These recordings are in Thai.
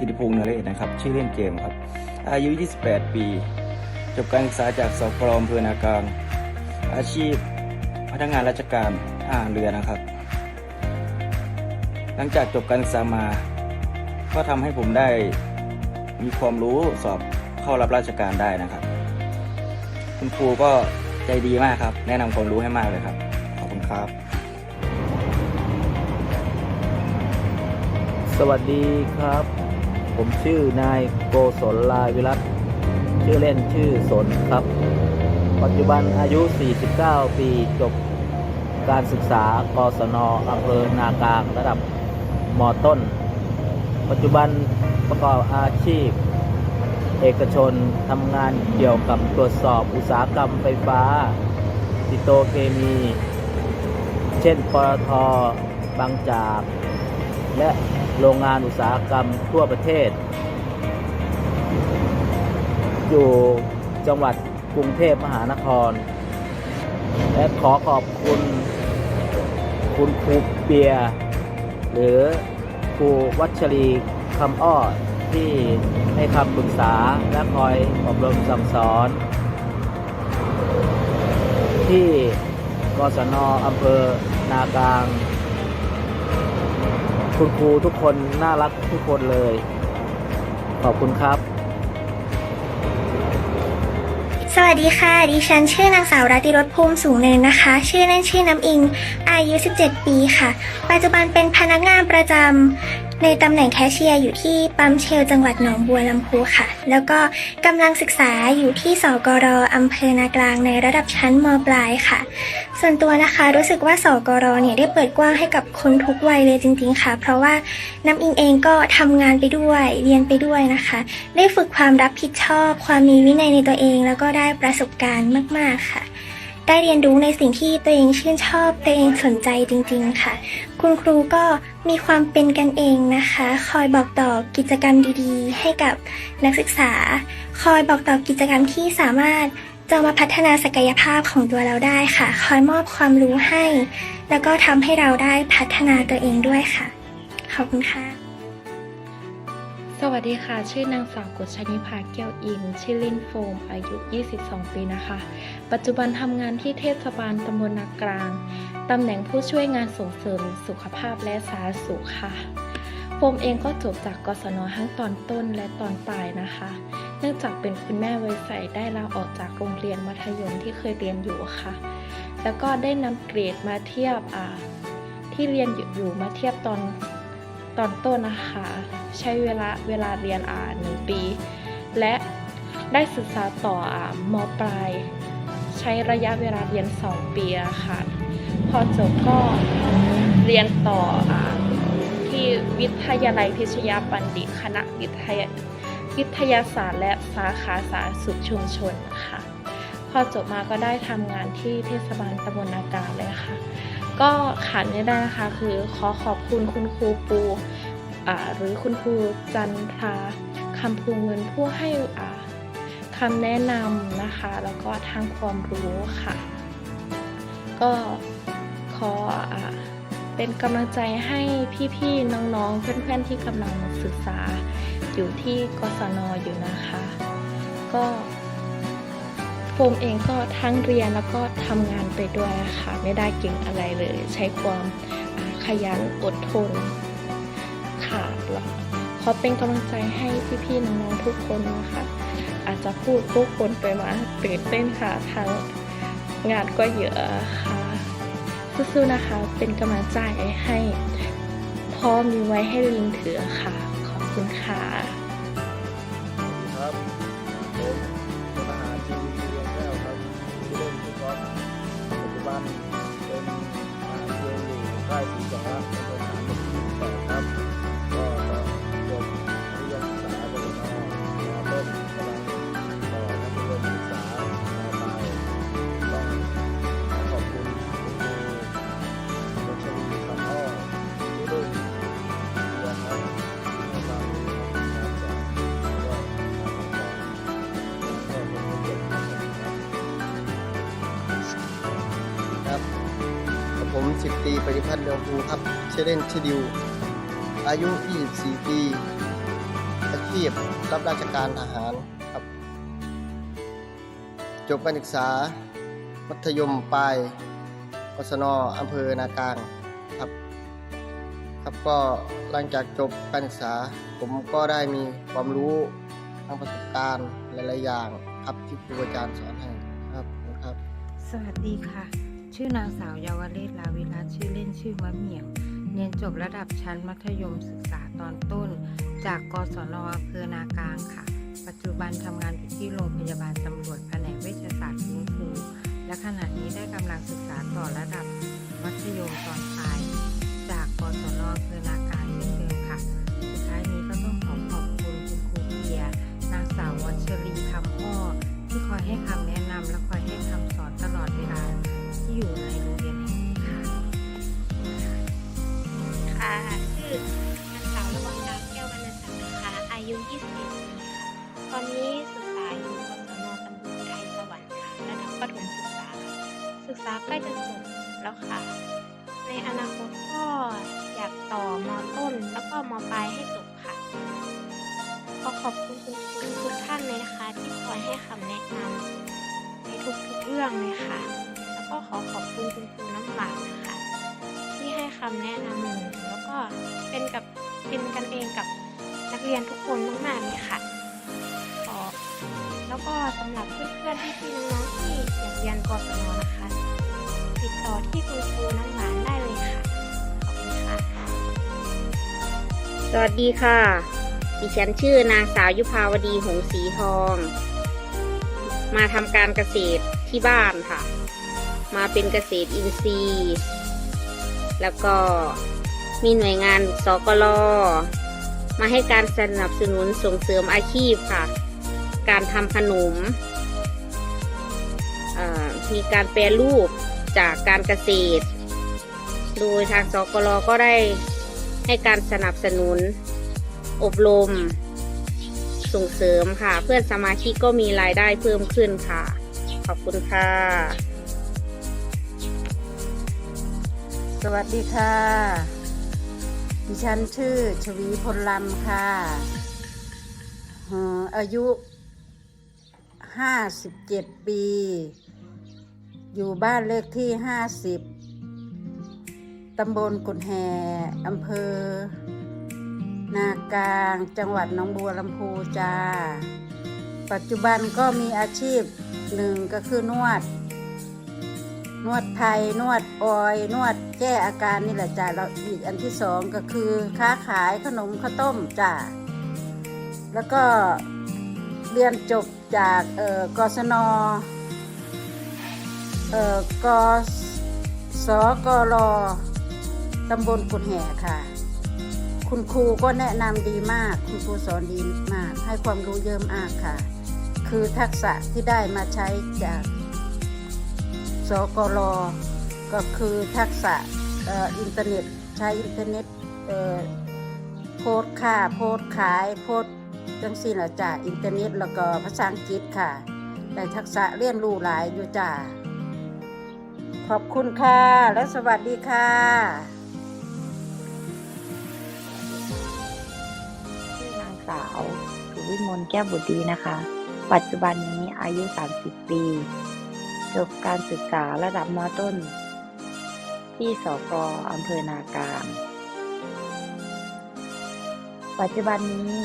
ธิติพงษ์เนเรศนะครับ ชื่อเล่นเจมครับ อายุ 28 ปี จบการศึกษาจากสกรอำเภอนากลาง อาชีพพนักงานราชการทหารเรือนะครับ หลังจากจบการศึกษามา ก็ทำให้ผมได้มีความรู้สอบเข้ารับราชการได้นะครับ คุณครูก็ใจดีมากครับ แนะนำความรู้ให้มากเลยครับ ขอบคุณครับสวัสดีครับ ผมชื่อนายโกศลลายวิรัตชื่อเล่นชื่อสนครับ ปัจจุบันอายุ 49 ปีจบการศึกษากศนอำเภอนากลางระดับมต้น ปัจจุบันประกอบอาชีพ เอกชนทำงานเกี่ยวกับตรวจสอบอุตสาหกรรมไฟฟ้า ปิโตเคมี เช่นปตทบางจาก และโรงงานอุตสาหกรรมทั่วประเทศ อยู่จังหวัดกรุงเทพมหานคร และขอขอบคุณคุณครูเปีย หรือครูวัชรีคำอ้อที่ให้คำปรึกษาและคอยอบรมสั่งสอน ที่กศนอำเภอนากลาง คุณครูทุกคนน่ารักทุกคนเลย ขอบคุณครับ สวัสดีค่ะ ดิฉันชื่อนางสาวรัติรสภูมิสูงเนินนะคะ ชื่อเล่นชื่อน้ำอิง อายุ 17 ปีค่ะ ปัจจุบันเป็นพนักงานประจำ ในตำแหน่งแคชเชียร์อยู่ที่ปั๊มเชล จังหวัดหนองบัวลำพูค่ะ แล้วก็กำลังศึกษาอยู่ที่สกรอำเภอนากลางในระดับชั้นมปลายค่ะ ส่วนตัวนะคะรู้สึกว่าสกรเนี่ยได้เปิดกว้างให้กับคนทุกวัยเลยจริง ๆ ค่ะ เพราะว่าน้ำอิงเองก็ทำงานไปด้วยเรียนไปด้วยนะคะ ได้ฝึกความรับผิดชอบ ความมีวินัยในตัวเอง แล้วก็ได้ประสบการณ์มาก ๆค่ะ ได้เรียนรู้ในสิ่งที่ตัวเองชื่นชอบตัวเองสนใจจริง ๆ ค่ะ คุณครูก็มีความเป็นกันเองนะคะ คอยบอกต่อกิจกรรมดีๆ ให้กับนักศึกษา คอยบอกต่อกิจกรรมที่สามารถจะมาพัฒนาศักยภาพของตัวเราได้ค่ะ คอยมอบความรู้ให้ แล้วก็ทำให้เราได้พัฒนาตัวเองด้วยค่ะ ขอบคุณค่ะ สวัสดีค่ะ ชื่อนางสาวกฤษณิภาแก้วอิน ชื่อลินโฟม อายุ 22 ปีนะคะ ปัจจุบันทำงานที่เทศบาลตำบลนากลาง ตำแหน่งผู้ช่วยงานส่งเสริมสุขภาพและสาธารณสุขค่ะ โฟมเองก็จบจากกศนทั้งตอนต้นและตอนปลายนะคะ เนื่องจากเป็นคุณแม่วัยใสได้ลาออกจากโรงเรียนมัธยมที่เคยเรียนอยู่ค่ะ แล้วก็ได้นำเกรดมาเทียบอ่าที่เรียนอยู่มาเทียบตอน ตอนต้นนะคะ ใช้เวลาเวลาเรียนอ่าหนึ่งปี และได้ศึกษาต่ออ่ามปลาย ใช้ระยะเวลาเรียน 2 ปีะค่ะ พอจบก็เรียนต่ออ่าที่วิทยาลัยพิชยาบัณฑิตคณะวิทยาวิทยาศาสตร์และสาขาสาธารณสุขชุมชนค่ะ พอจบมาก็ได้ทำงานที่เทศบาลตำบลนากาเลยค่ะ ก็ขาดไม่ได้นะคะคือขอขอบคุณคุณครูปูหรือคุณครูจันทราคำภูเงินผู้ให้คำแนะนำนะคะ แล้วก็ทางความรู้ค่ะ ก็ขออเป็นกำลังใจให้พี่ๆ น้องๆ เพื่อนๆ ที่กำลังศึกษาอยู่ที่กศนอยู่นะคะ ก็ โฟมเองก็ทั้งเรียนแล้วก็ทำงานไปด้วยค่ะ ไม่ได้เก่งอะไรเลย ใช้ความขยันอดทนค่ะแล้วขอเป็นกำลังใจให้พี่ๆน้องๆทุกคนนะคะ อาจจะพูดทุกคนไปมาตื่นเต้นค่ะทั้งงานก็เยอะค่ะสู้ๆนะคะ เป็นกำลังใจให้พ่อมีไว้ให้ลิงถือค่ะ ขอบคุณค่ะ สิบตีปฏิพัฒน์เรืองภูครับเชเล่นชื่อดิว อายุ 24 ปีอาชีพรับราชการทหารครับ จบการศึกษา มัธยมปลายกศนอำเภอนากลางครับ ครับก็หลังจากจบการศึกษา ผมก็ได้มีความรู้ทางประสบการณ์หลาย ๆ อย่างครับที่ครูอาจารย์สอนให้ครับครับ สวัสดีค่ะ ชื่อนางสาวเยาวเรศลาวิรัตชื่อเล่นชื่อมะเหมี่ยว เรียนจบระดับชั้นมัธยมศึกษาตอนต้น จากกศนอำเภอนากลางค่ะ ปัจจุบันทำงานอยู่ที่โรงพยาบาลตำรวจแผนกเวชศาสตร์ฟื้นฟูและขณะนี้ได้กำลังศึกษาต่อระดับมัธยมตอนปลาย จากกศนอำเภอนากลางเช่นเดิมค่ะ สุดท้ายนี้ก็ต้องขอขอบคุณคุณครูเบียนางสาววัชรีคำอ้อที่คอยให้คำแนะนำและคอยให้คำ ค่ะชื่อนางสาวระวังดาวแก้ววรรณศักดิ์นะคะอายุ 21ปีค่ะตอนนี้ศึกษาอยู่กศนตำบลไทยสวรรค์ค่ะระดับประถมศึกษาค่ะศึกษาใกล้จะจบแล้วค่ะ ในอนาคตก็อยากต่อมต้นแล้วก็มปลายให้จบค่ะ ขอขอบคุณคุณครูทุกท่านเลยนะคะ ที่คอยให้คำแนะนำในทุกๆเรื่องเลยค่ะ แล้วก็ขอขอบคุณคุณครูน้ำหวานนะคะ ที่ให้คำแนะนำหนูแล้ว ก็เป็นกับเป็นกันเองกับนักเรียนทุกคนมากๆเลยค่ะขอแล้วก็สำหรับเพื่อนๆพี่ๆน้องๆที่อยากเรียนกศนนะคะ ติดต่อที่คุณครูน้ำหวานได้เลยค่ะ ขอบคุณค่ะ สวัสดีค่ะ ดิฉันชื่อนางสาวยุภาวดีหงสีทอง มาทำการเกษตรที่บ้านค่ะ มาเป็นเกษตรอินทรีย์ แล้วก็ มีหน่วยงานสกลมาให้การสนับสนุนส่งเสริมอาชีพค่ะ การทำขนม มีการแปรรูปจากการเกษตร โดยทางสกลก็ได้ให้การสนับสนุน อบรม ส่งเสริมค่ะ เพื่อนสมาชิกก็มีรายได้เพิ่มขึ้นค่ะ ขอบคุณค่ะ สวัสดีค่ะ ดิฉันชื่อ ชวีพลลำค่ะเอ่ออายุ57ปี อยู่บ้านเลขที่50ตำบลกุดแฮอำเภอ นากลาง จังหวัดหนองบัวลำพูจ้า ปัจจุบันก็มีอาชีพหนึ่งก็คือนวด นวดไทยนวดออยนวดแก้อาการนี่แหละจ้าแล้วอีกอันที่สองก็คือค้าขายขนมข้าวต้มจ้าแล้วก็เรียนจบจากเอ่อกศนเอ่อกสกรตำบลกุดแห่ค่ะ คุณครูก็แนะนำดีมาก คุณครูสอนดีมาก ให้ความรู้เยอะมากค่ะ คือทักษะที่ได้มาใช้จาก สกรก็คือทักษะอินเทอร์เน็ตใช้อินเทอร์เน็ตโพสค่าโพสขายโพสต์จังสี่ละจ้ะอินเทอร์เน็ตแล้วก็ภาษาอังกฤษค่ะได้ทักษะเรียนรู้หลายอยู่จ้ะขอบคุณค่ะและสวัสดีค่ะชื่อนางสาวสุวิมลแก้วบุตรีนะคะ ปัจจุบันนี้อายุ 30 ปี จบการศึกษาระดับมต้น ที่สกอำเภอนากลาง ปัจจุบันนี้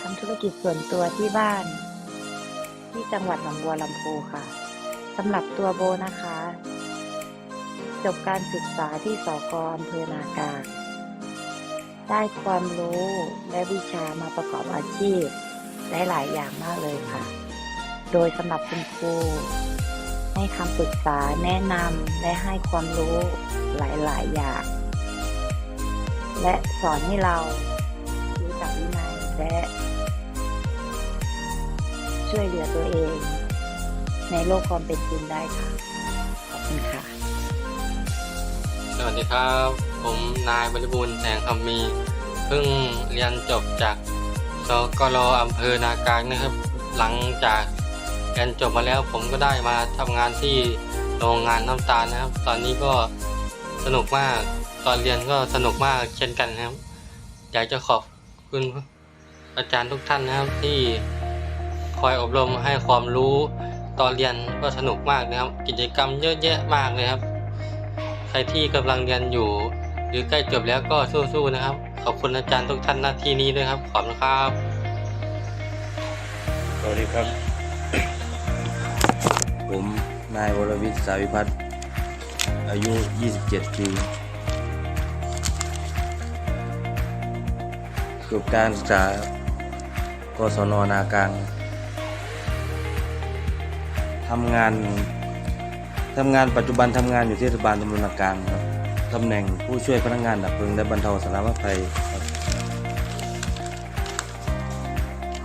ทำธุรกิจส่วนตัวที่บ้าน ที่จังหวัดหนองบัวลำพูค่ะสำหรับตัวโบนะคะ จบการศึกษาที่สกอำเภอนากลางได้ความรู้และวิชามาประกอบอาชีพได้หลายอย่างมากเลยค่ะ โดยสำหรับคุณครู ให้คำปรึกษาแนะนำและให้ความรู้หลาย ๆ อย่าง และสอนให้เรารู้จักวินัยและ ช่วยเหลือตัวเอง ในโลกความเป็นจริงได้ค่ะ ขอบคุณค่ะ สวัสดีครับ ผมนายบริบูรณ์แสงคำมี เพิ่งเรียนจบจากสกลอำเภอนากลางนะครับ หลังจาก เรียนจบมาแล้วผมก็ได้มาทำงานที่โรงงานน้ำตาลนะครับ ตอนนี้ก็สนุกมากตอนเรียนก็สนุกมากเช่นกันนะครับ อยากจะขอบคุณอาจารย์ทุกท่านนะครับที่คอยอบรมให้ความรู้ตอนเรียนก็สนุกมากนะครับ กิจกรรมเยอะแยะมากเลยครับ ใครที่กำลังเรียนอยู่ หรือใกล้จบแล้วก็สู้ๆนะครับ ขอบคุณอาจารย์ทุกท่านหน้าที่นี้ด้วยครับขอบคุณครับสวัสดีครับ ผมนายวรวิทย์สาวิพัฒน์อายุ 27 ปีจบการศึกษากศนนากลางทำงานทำงานปัจจุบันทำงานอยู่ที่เทศบาลตำบลนากลางครับตำแหน่งผู้ช่วยพนักงานดับเพลิงและบรรเทาสาธารณภัยครับ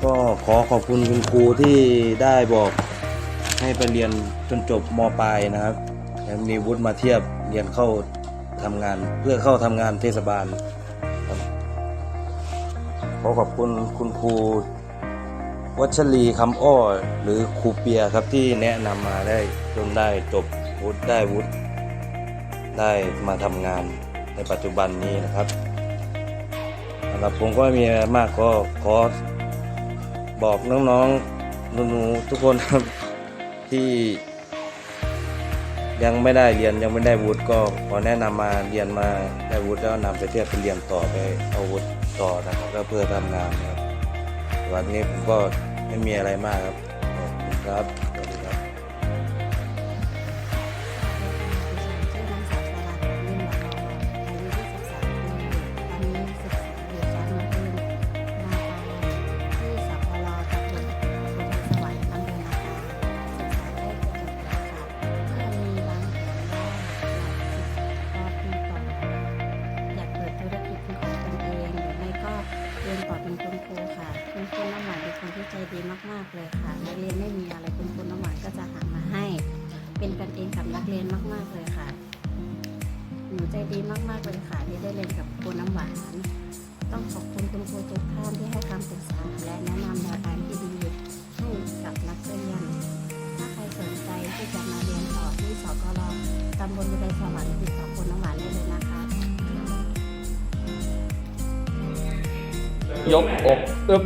ก็ขอขอบคุณคุณครูที่ได้บอก ให้ไปเรียนจนจบมปลายนะครับแล้วมีวุฒิมาเทียบเรียนเข้าทำงาน เพื่อเข้าทำงานเทศบาลครับขอขอบคุณคุณครูวัชรีคำอ้อหรือครูเปียครับที่แนะนำมาได้จนได้จบวุฒิได้วุฒิได้มาทำงานในปัจจุบันนี้นะครับสำหรับผมก็ไม่มีอะไรมากก็ขอบอกน้องๆหนูๆทุกคนครับ ที่ยังไม่ได้เรียนยังไม่ได้วุฒิก็ขอแนะนำมาเรียนมาได้วุฒิแล้วนำไปเทียบไปเรียนต่อไปเอาวุฒิต่อนะครับก็เพื่อทำงานนะครับวันนี้ผมก็ไม่มีอะไรมากครับขอบคุณครับ เป็นกันเองกับนักเรียนมาก ๆ เลยค่ะ หนูใจดีมาก ๆ เลยค่ะ ที่ได้เรียนกับครูน้ำหวาน ต้องขอบคุณคุณครูทุกท่านที่ให้คำปรึกษาและแนะนำแนวทางที่ดีให้กับนักเรียน ถ้าใครสนใจที่จะมาเรียนต่อที่สกลตำบลบุรีสวรรค์ติดต่อคุณน้ำหวานได้เลยนะคะ ยกอกอึบ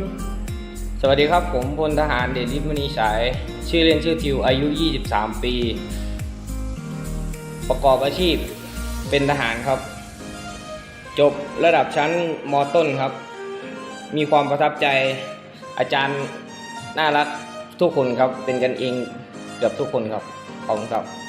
สวัสดีครับ ผมพลทหารเดชฤทธิ์มณีฉาย ชื่อเล่นชื่อทิวอายุ 23 ปี ประกอบอาชีพเป็นทหารครับ จบระดับชั้นมต้นครับ มีความประทับใจอาจารย์น่ารักทุกคนครับ เป็นกันเองเกือบทุกคนครับ ขอบคุณครับ